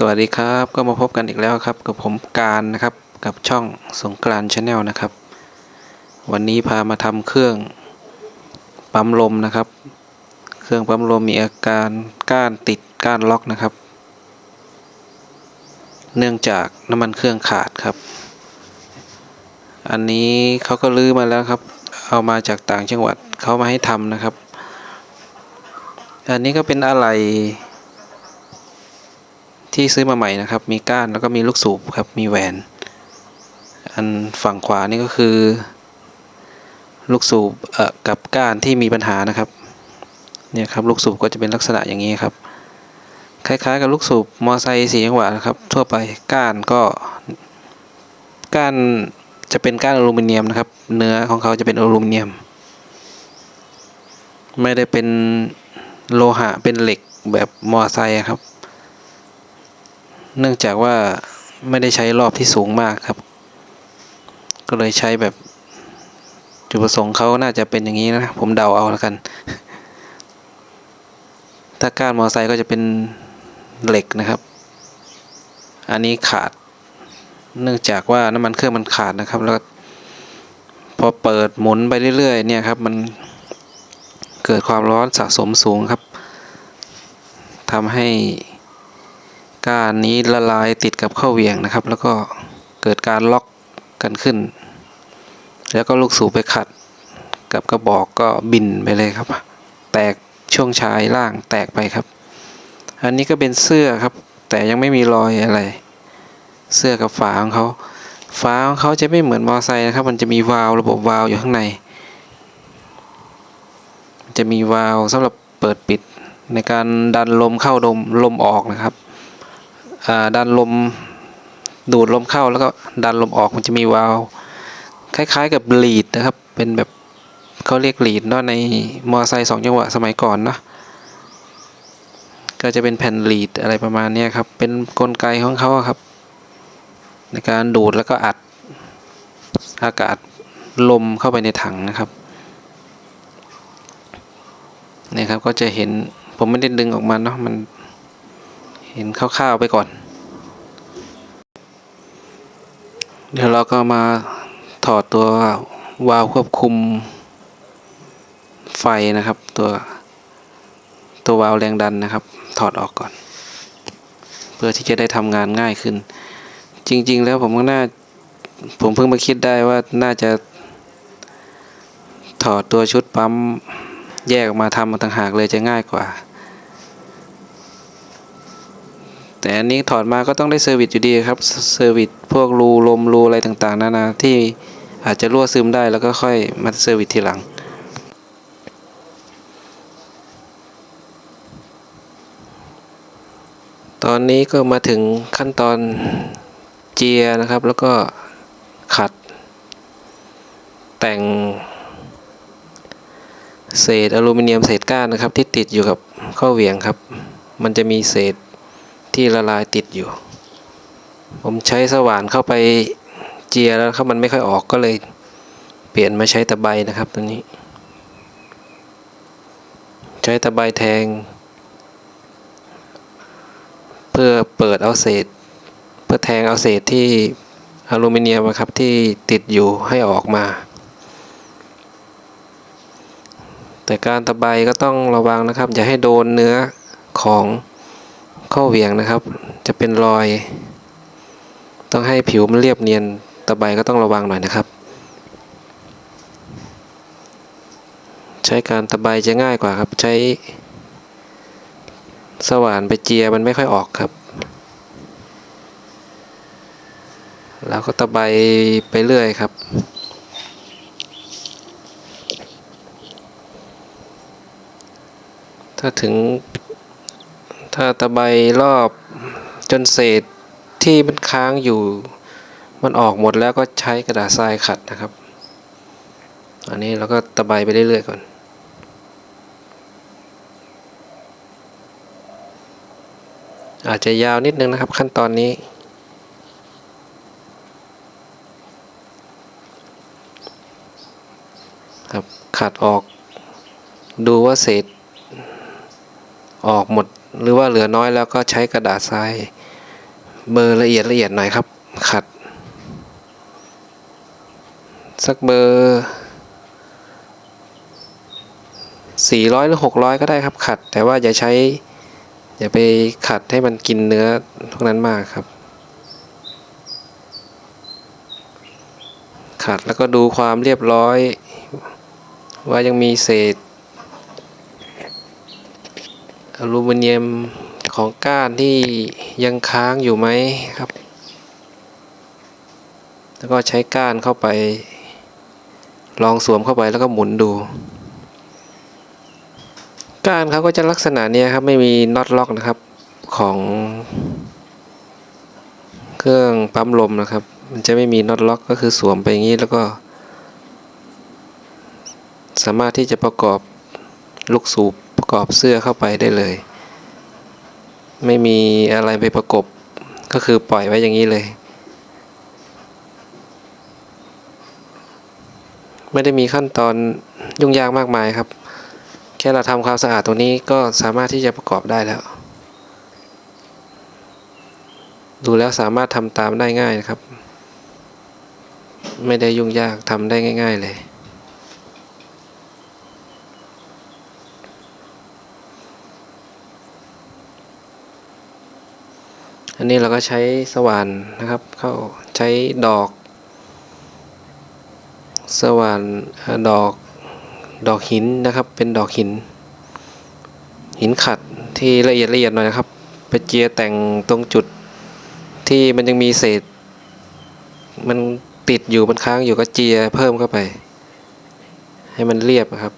สวัสดีครับ ก็มาพบกันอีกแล้วครับ กับผมการนะครับกับช่องสงกรานชาแนลนะครับ วันนี้พามาทำเครื่องปั๊มลมนะครับ เครื่องปั๊มลมมีอาการก้านติดก้านล็อกนะครับ เนื่องจากน้ำมันเครื่องขาดครับ อันนี้เขาก็ลื้อมาแล้วครับ เอามาจากต่างจังหวัดเขามาให้ทำนะครับ อันนี้ก็เป็นอะไร ที่ซื้อมาใหม่นะครับ มีก้านแล้วก็มีลูกสูบครับมีแหวน อันฝั่งขวานี่ก็คือ ลูกสูบเอ่อกับก้านที่มีปัญหานะครับเนี่ยครับลูกสูบก็จะเป็นลักษณะอย่างนี้ครับ คล้ายๆ กับลูกสูบมอไซค์สีจังหวะนะครับ ทั่วไปก้านก็ก้านจะเป็นก้านอลูมิเนียมนะครับ เนื้อของเขาจะเป็นอลูมิเนียม ไม่ได้เป็นโลหะเป็นเหล็กแบบมอไซค์ครับ เนื่องจากว่าไม่ได้ใช้รอบที่สูงมากครับ ก็เลยใช้แบบจุดประสงค์เขาน่าจะเป็นอย่างนี้นะ ผมเดาเอาแล้วกัน ถ้าก้านมอไซค์ก็จะเป็นเหล็กนะครับ อันนี้ขาด เนื่องจากว่าน้ำมันเครื่องมันขาดนะครับ แล้วพอเปิดหมุนไปเรื่อยๆ เนี่ยครับ มันเกิดความร้อนสะสมสูงครับทำให้ ก้านนี้ละลายติดกับข้าเวียงนะครับ แล้วก็เกิดการล็อกกันขึ้น แล้วก็ลูกสูบไปขัด กับกระบอกก็บินไปเลยครับ แตกช่วงชายล่างแตกไปครับ อันนี้ก็เป็นเสื้อครับ แต่ยังไม่มีรอยอะไร เสื้อกับฝาของเขาฝาของเขาจะไม่เหมือนมอไซค์นะครับ มันจะมีวาล์วระบบวาล์วอยู่ข้างใน จะมีวาล์วสำหรับเปิดปิดในการดันลมเข้าลมลมออกนะครับ ดันลมดูดลมเข้าแล้วก็ดันลมออกมันจะมีวาล์วคล้ายๆกับลีดนะครับ เป็นแบบเขาเรียกลีดเนาะในมอไซค์สองจังหวะสมัยก่อนเนาะก็จะเป็นแผ่นลีดอะไรประมาณนี้ครับ เป็นนกลไกของเขาครับ ในการดูดแล้วก็อัดอากาศลมเข้าไปในถังนะครับนี่ครับก็จะเห็นผมไม่ได้ดึงออกมาเนาะมัน เห็นคร่าวๆไปก่อน เดี๋ยวเราก็มาถอดตัววาล์วควบคุมไฟนะครับตัวตัววาล์วแรงดันนะครับ ถอดออกก่อน เพื่อที่จะได้ทำงานง่ายขึ้น จริง ๆ แล้วผมก็น่าผมเพิ่งมาคิดได้ว่าน่าจะ ถอดตัวชุดปั๊มแยกออกมาทำมาต่างหากเลยจะง่ายกว่า แต่อันนี้ถอดมาก็ต้องได้เซอร์วิสอยู่ดีครับเซอร์วิสพวกรูลมรูอะไรต่างๆนานาที่อาจจะรั่วซึมได้แล้วก็ค่อยมาเซอร์วิสทีหลัง ตอนนี้ก็มาถึงขั้นตอนเจียนะครับ แล้วก็ขัด แต่งเศษอลูมิเนียมเศษก้านนะครับ ที่ติดอยู่กับข้อเหวี่ยงครับ มันจะมีเศษ ที่ละลายติดอยู่ ผมใช้สว่านเข้าไปเจียแล้วครับมันไม่ค่อยออกก็เลยเปลี่ยนมาใช้ตะไบนะครับตัวนี้ ใช้ตะไบแทง เพื่อเปิดเอาเศษ เพื่อแทงเอาเศษที่อลูมิเนียมครับที่ติดอยู่ให้ออกมา แต่การตะไบก็ต้องระวังนะครับ อย่าให้โดนเนื้อของ ข้อเหวี่ยงนะครับ จะเป็นรอย ต้องให้ผิวมันเรียบเนียนตะไบก็ต้องระวังหน่อยนะครับ ใช้การตะไบจะง่ายกว่าครับ ใช้สว่านไปเจียมันไม่ค่อยออกครับ แล้วก็ตะไบไปเรื่อยครับถ้าถึง ถ้าตะไบรอบจนเศษที่มันค้างอยู่ มันออกหมดแล้วก็ใช้กระดาษทรายขัดนะครับ อันนี้เราก็ตะไบไปเรื่อยๆก่อนอาจจะยาวนิดนึงนะครับขั้นตอนนี้ ครับขัดออก ดูว่าเศษ ออกหมด หรือว่าเหลือน้อยแล้วก็ใช้กระดาษทรายเบอร์ละเอียดละเอียดหน่อยครับ ขัด สักเบอร์สี่ร้อยหรือหกร้อยก็ได้ครับขัด แต่ว่าอย่าใช้ อย่าไปขัดให้มันกินเนื้อพวกนั้นมากครับ ขัดแล้วก็ดูความเรียบร้อย ว่ายังมีเศษ อลูมิเนียมของก้านที่ยังค้างอยู่ไหมครับ แล้วก็ใช้ก้านเข้าไป ลองสวมเข้าไปแล้วก็หมุนดู ก้านเขาก็จะลักษณะนี้ครับไม่มีน็อตล็อกนะครับของเครื่องปั๊มลมนะครับ มันจะไม่มีน็อตล็อกก็คือสวมไปอย่างนี้แล้วก็ สามารถที่จะประกอบลูกสูบ ประกอบเสื้อเข้าไปได้เลย ไม่มีอะไรไปประกบก็คือปล่อยไว้อย่างนี้เลย ไม่ได้มีขั้นตอนยุ่งยากมากมายครับ แค่เราทำความสะอาดตรงนี้ก็สามารถที่จะประกอบได้แล้ว ดูแล้วสามารถทำตามได้ง่ายนะครับ ไม่ได้ยุ่งยากทำได้ง่าย ๆ เลย อันนี้เราก็ใช้สว่านนะครับ เข้าใช้ดอก สว่านดอกดอกหินนะครับ เป็นดอกหิน หินขัดที่ละเอียดละเอียดหน่อยนะครับ ไปเจียแต่งตรงจุดที่มันยังมีเศษ มันติดอยู่มันค้างอยู่ก็เจียเพิ่มเข้าไป ให้มันเรียบอะครับ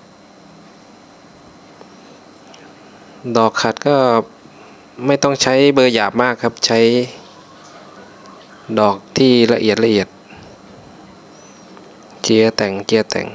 ดอกขัดก็ ไม่ต้องใช้เบอร์หยาบมากครับใช้ดอกที่ละเอียดละเอียด เจียแต่งเจียแต่ง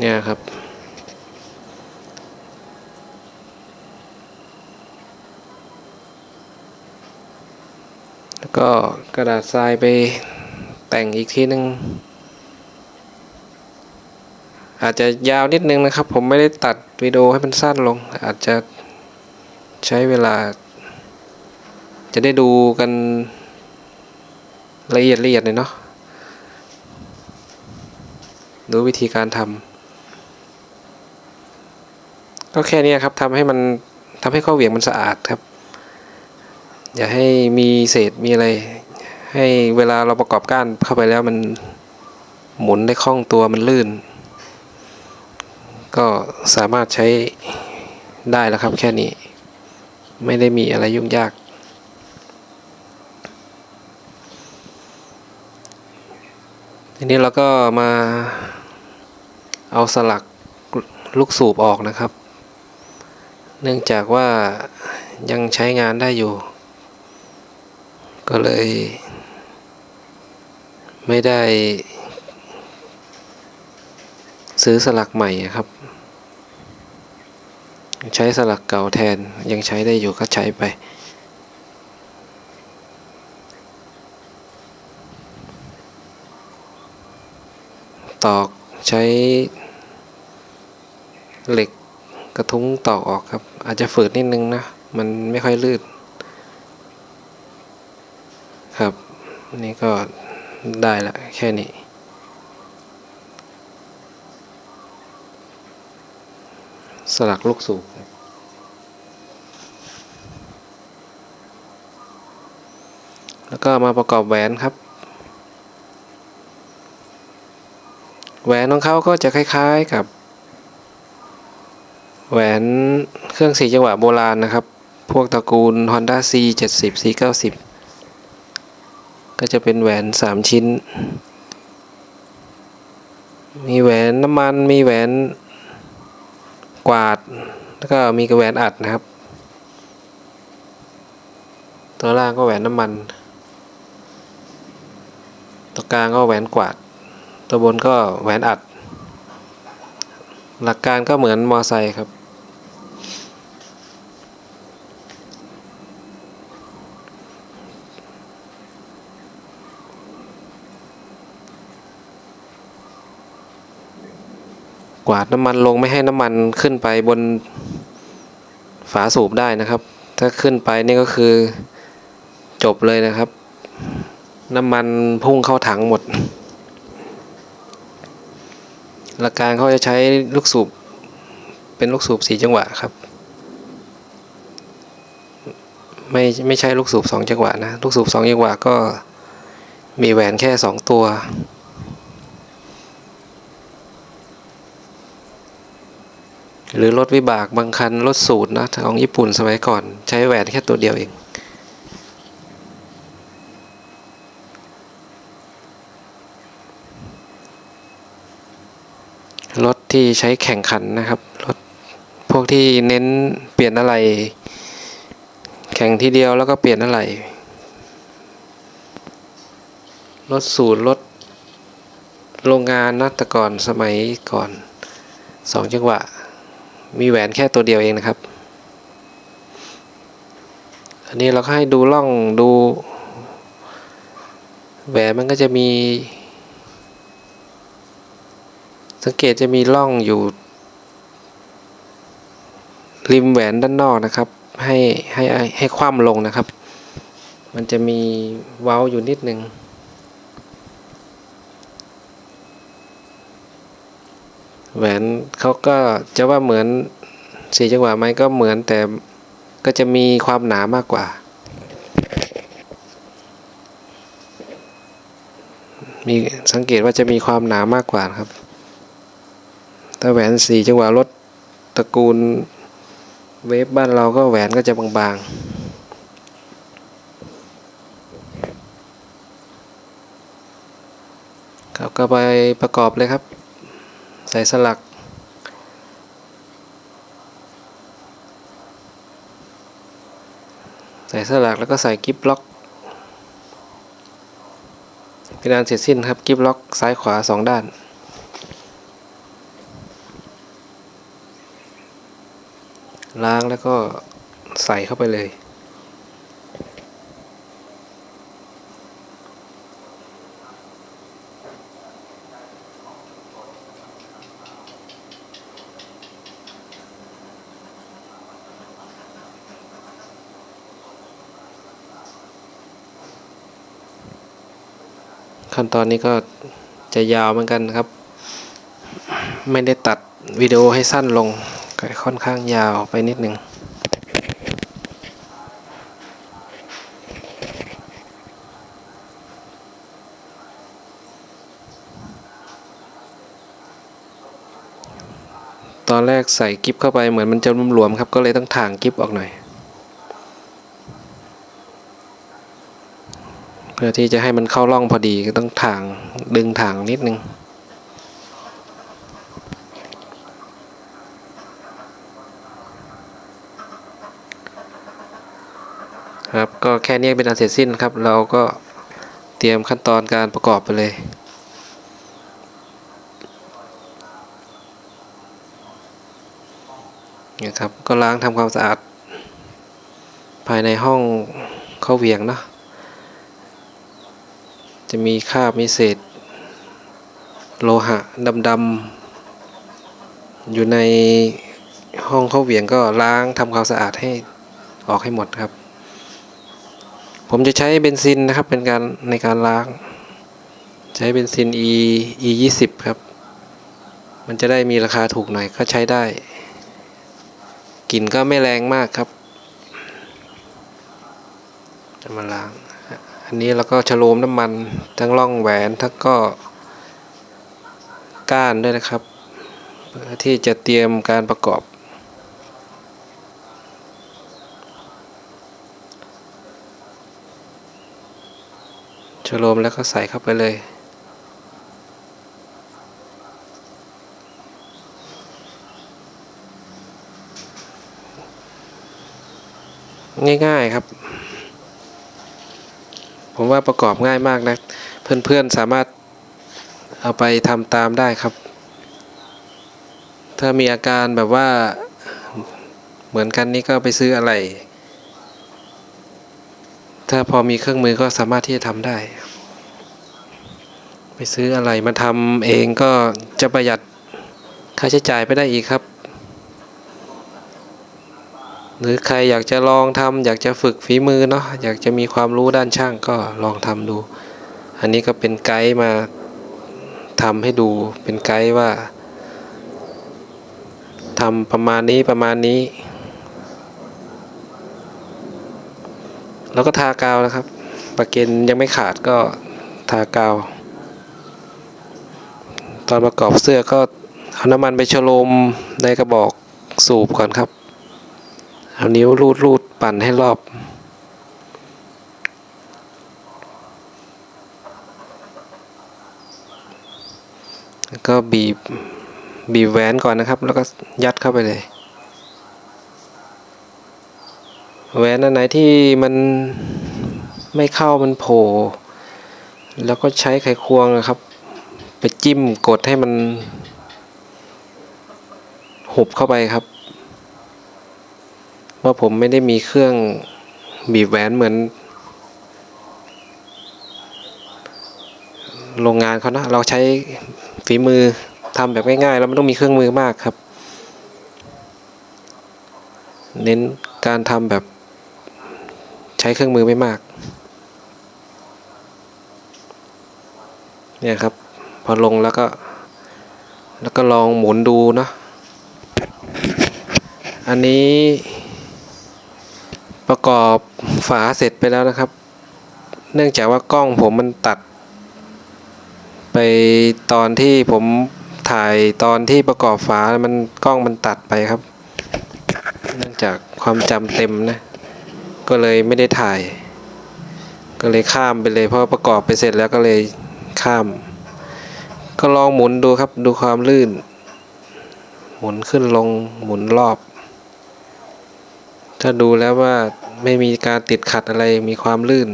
เนี่ยครับ แล้วก็กระดาษทรายไปแต่งอีกทีนึง อาจจะยาวนิดนึงนะครับ ผมไม่ได้ตัดวิดีโอให้มันสั้นลง อาจจะใช้เวลา จะได้ดูกันละเอียดละเอียดเลยเนาะดูวิธีการทำ ก็แค่นี้ครับทำให้มันทำให้ข้อเหวี่ยงมันสะอาดครับ อย่าให้มีเศษมีอะไร ให้เวลาเราประกอบก้านเข้าไปแล้วมันหมุนได้คล่องตัวมันลื่น ก็สามารถใช้ได้แล้วครับแค่นี้ ไม่ได้มีอะไรยุ่งยาก ทีนี้เราก็มาเอาสลักลูกสูบออกนะครับ เนื่องจากว่ายังใช้งานได้อยู่ ก็เลย ไม่ได้ ซื้อสลักใหม่ครับ ใช้สลักเก่าแทนยังใช้ได้อยู่ก็ใช้ไปตอกใช้เหล็ก กระทุ้งตอกออกครับ อาจจะฝืดนิดนึงนะ มันไม่ค่อยลื่นครับนี่ก็ได้ละแค่นี้สลักลูกสูบครับแล้วก็มาประกอบแหวนครับ แหวนของเขาก็จะคล้ายๆกับ แหวนเครื่องสีจังหวะโบราณนะครับ พวกตระกูล Honda C 70 C 90ก็จะเป็นแหวนสามชิ้น มีแหวนน้ำมัน มีแหวนกวาด แล้วก็มีกระแหวนอัดนะครับ ตัวล่างก็แหวนน้ำมัน ตัวกลางก็แหวนกวาด ตัวบนก็แหวนอัด หลักการก็เหมือนมอไซค์ครับ กวาดน้ำมันลงไม่ให้น้ำมันขึ้นไปบนฝาสูบได้นะครับ ถ้าขึ้นไปนี่ก็คือจบเลยนะครับ น้ำมันพุ่งเข้าถังหมด หลักการเขาจะใช้ลูกสูบเป็นลูกสูบสีจังหวะครับ ไม่ไม่ใช่ลูกสูบสองจังหวะนะ ลูกสูบสองจังหวะก็มีแหวนแค่สองตัว หรือรถวิบากบางคันรถสูตรนะของญี่ปุ่นสมัยก่อน ใช้แหวนแค่ตัวเดียวเอง รถที่ใช้แข่งขันนะครับ รถพวกที่เน้นเปลี่ยนอะไร แข่งทีเดียวแล้วก็เปลี่ยนอะไร รถสูตรรถโรงงานนะแต่ก่อนสมัยก่อนสองจังหวะ มีแหวนแค่ตัวเดียวเองนะครับ อันนี้เราก็ให้ดูล่องดู แหวนมันก็จะมี สังเกตจะมีร่องอยู่ ริมแหวนด้านนอกนะครับ ให้ให้ให้คว่ำลงนะครับ มันจะมีเว้าอยู่นิดนึงแหวนเขาก็จะว่าเหมือนสี่จังหวะไหมก็เหมือนแต่ก็จะมีความหนามากกว่า มีสังเกตว่าจะมีความหนามากกว่าครับ ถ้าแหวนสี่จังหวะรถตระกูลเวฟบ้านเราก็แหวนก็จะบางๆ ครับก็ไปประกอบเลยครับ ใส่สลัก ใส่สลักแล้วก็ใส่กิฟล็อกเป็นอันเสร็จสิ้นครับกิฟล็อกซ้ายขวาสองด้าน ล้างแล้วก็ใส่เข้าไปเลย ขั้นตอนนี้ก็จะยาวเหมือนกันครับ ไม่ได้ตัดวิดีโอให้สั้นลง ค่อนข้างยาวไปนิดนึงตอนแรกใส่กิฟเข้าไปเหมือนมันจะหลวมๆครับ ก็เลยต้องถ่างกิฟออกหน่อย เพื่อที่จะให้มันเข้าร่องพอดีก็ต้องถ่างดึงถ่างนิดนึง ครับ ก็แค่นี้เป็นอันเสร็จสิ้นครับ เราก็เตรียมขั้นตอนการประกอบไปเลยนะครับก็ล้างทำความสะอาด ภายในห้องเข้าเวียงเนาะจะมีคราบมีเศษ โลหะดำๆอยู่ในห้องเข้าเวียงก็ล้างทำความสะอาดให้ออกให้หมดครับ ผมจะใช้เบนซินนะครับเป็นการในการล้าง ใช้เบนซิน e e 2 0ครับ มันจะได้มีราคาถูกหน่อยก็ใช้ได้กลิ่นก็ไม่แรงมากครับจะมาล้าง อันนี้เราก็ฉโลมน้ำมันทั้งร่องแหวนทั้งก็ก้านด้วยนะครับ เพื่อที่จะเตรียมการประกอบ โลมแล้วก็ใส่เข้าไปเลย ง่ายๆครับ ผมว่าประกอบง่ายมากนะ เพื่อนๆสามารถเอาไปทำตามได้ครับ ถ้ามีอาการแบบว่าเหมือนกันนี่ก็ไปซื้ออะไรถ้าพอมีเครื่องมือก็สามารถที่จะทำได้ ไปซื้ออะไรมาทำเองก็จะประหยัดค่าใช้จ่ายไปได้อีกครับ หรือใครอยากจะลองทำอยากจะฝึกฝีมือเนาะอยากจะมีความรู้ด้านช่างก็ลองทำดู อันนี้ก็เป็นไกด์มาทำให้ดูเป็นไกด์ว่าทำประมาณนี้ประมาณนี้ แล้วก็ทากาวนะครับ ประเก็นยังไม่ขาดก็ทากาว ตอนประกอบเสื้อก็เอาน้ำมันไปชโลมในกระบอกสูบก่อนครับ เอานิ้วรูดรูดปั่นให้รอบแล้วก็บีบบีบแหวนก่อนนะครับ แล้วก็ยัดเข้าไปเลย แหวนอันไหนที่มันไม่เข้ามันโผล่ แล้วก็ใช้ไขควงนะครับ ไปจิ้มกดให้มัน หุบเข้าไปครับว่าผมไม่ได้มีเครื่องบีบแหวนเหมือน โรงงานเขานะ เราใช้ฝีมือทำแบบง่ายๆ แล้วไม่ต้องมีเครื่องมือมากครับ เน้นการทำแบบใช้เครื่องมือไม่มาก เนี่ยครับ พอลงแล้วก็ แล้วก็ลองหมุนดูนะ อันนี้ประกอบฝาเสร็จไปแล้วนะครับ เนื่องจากว่ากล้องผมมันตัด ไปตอนที่ผมถ่ายตอนที่ประกอบฝา มันกล้องมันตัดไปครับ เนื่องจากความจำเต็มนะ ก็เลยไม่ได้ถ่าย ก็เลยข้ามไปเลยเพราะประกอบไปเสร็จแล้วก็เลยข้าม ก็ลองหมุนดูครับดูความลื่น หมุนขึ้นลงหมุนรอบ ถ้าดูแล้วว่าไม่มีการติดขัดอะไรมีความลื่น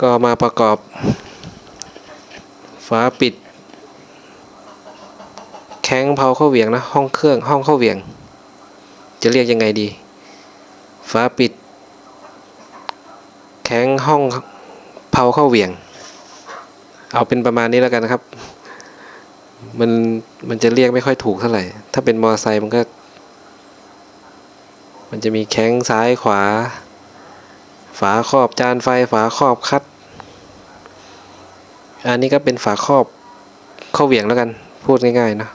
ก็มาประกอบฝาปิด แข้งเผาเข้าเหวี่ยงนะ ห้องเครื่องห้องเข้าเหวี่ยง จะเรียกยังไงดีฝาปิด แข้งห้องเผาเข้าเหวี่ยง เอาเป็นประมาณนี้แล้วกันนะครับ มันมันจะเรียกไม่ค่อยถูกเท่าไหร่ ถ้าเป็นมอเตอร์ไซค์มันก็ มันจะมีแข้งซ้ายขวา ฝาครอบจานไฟ ฝาครอบคัด อันนี้ก็เป็นฝาครอบเข้าเหวี่ยงแล้วกัน พูดง่ายๆนะ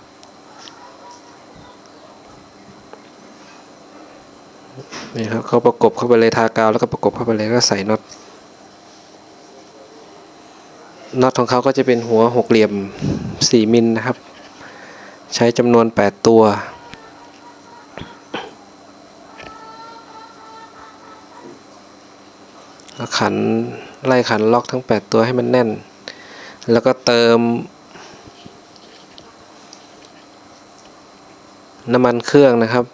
นี่ครับเขาประกบเข้าไปเลยทากาวแล้วก็ประกบเข้าไปเลยก็ใส่น็อต น็อตของเขาก็จะเป็นหัวหกเหลี่ยม 4 มิลนะครับ ใช้จำนวน 8 ตัวแล้วขันไล่ขันล็อกทั้ง 8 ตัวให้มันแน่น แล้วก็เติม น้ำมันเครื่องนะครับ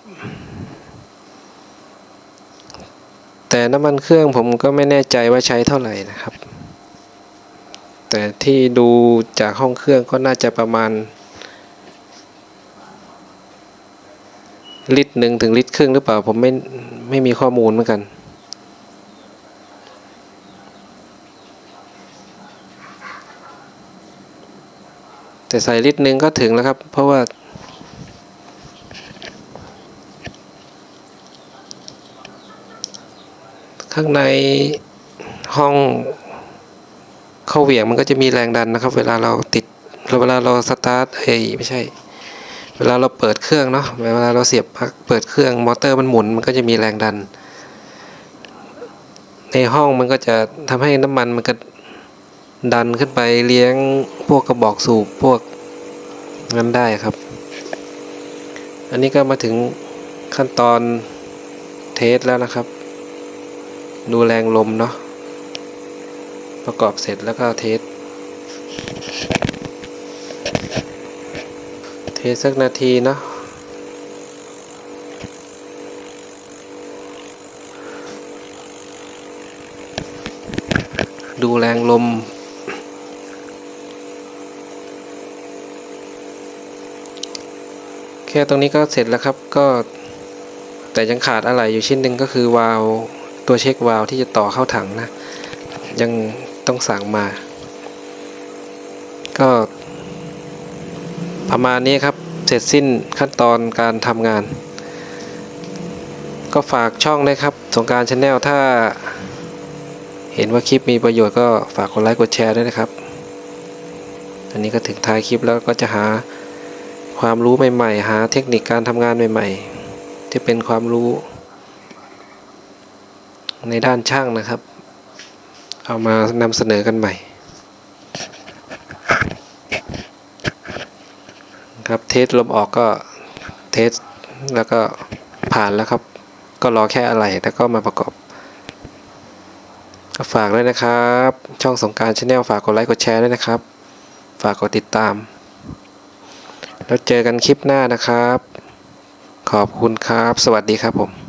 แต่น้ำมันเครื่องผมก็ไม่แน่ใจว่าใช้เท่าไหร่นะครับ แต่ที่ดูจากห้องเครื่องก็น่าจะประมาณ ลิตรหนึ่งถึงลิตรครึ่งหรือเปล่า ผมไม่ไม่มีข้อมูลเหมือนกัน แต่ใส่ลิตรหนึ่งก็ถึงแล้วครับ เพราะว่าข้างในห้อง เข้าเหวี่ยงมันก็จะมีแรงดันนะครับ เวลาเราติดเวลาเราสตาร์ทเอ้ไม่ใช่ เวลาเราเปิดเครื่องเนาะเวลาเราเสียบปลั๊กเปิดเครื่องมอเตอร์มันหมุนมันก็จะมีแรงดัน ในห้องมันก็จะทำให้น้ำมันมันก็ดันขึ้นไปเลี้ยงพวกกระบอกสูบพวกนั้นได้ครับ อันนี้ก็มาถึงขั้นตอนเทสแล้วนะครับ ดูแรงลมเนาะ ประกอบเสร็จแล้วก็เทส เทสสักนาทีเนาะ ดูแรงลมแค่ตรงนี้ก็เสร็จแล้วครับก็แต่ยังขาดอะไรอยู่ชิ้นหนึ่งก็คือวาล์วตัวเช็ควาล์วที่จะต่อเข้าถังนะ ยัง ต้องสั่งมา ก็ประมาณนี้ครับ เสร็จสิ้นขั้นตอนการทำงาน ก็ฝากช่องด้วยครับ สงการชาแนลถ้า เห็นว่าคลิปมีประโยชน์ก็ฝากกดไลค์กดแชร์ด้วยนะครับ อันนี้ก็ถึงท้ายคลิปแล้วก็จะหาความรู้ใหม่ๆ หาเทคนิคการทำงานใหม่ๆ ที่เป็นความรู้ ในด้านช่างนะครับ เอามานำเสนอกันใหม่ ครับเทสลมออกก็เทสแล้วก็ผ่านแล้วครับ ก็รอแค่อะไรแล้วก็มาประกอบฝากด้วยนะครับ ช่องสงการชาแนลฝากกดไลค์กดแชร์ด้วยนะครับ ฝากกดติดตาม แล้วเจอกันคลิปหน้านะครับ ขอบคุณครับ สวัสดีครับผม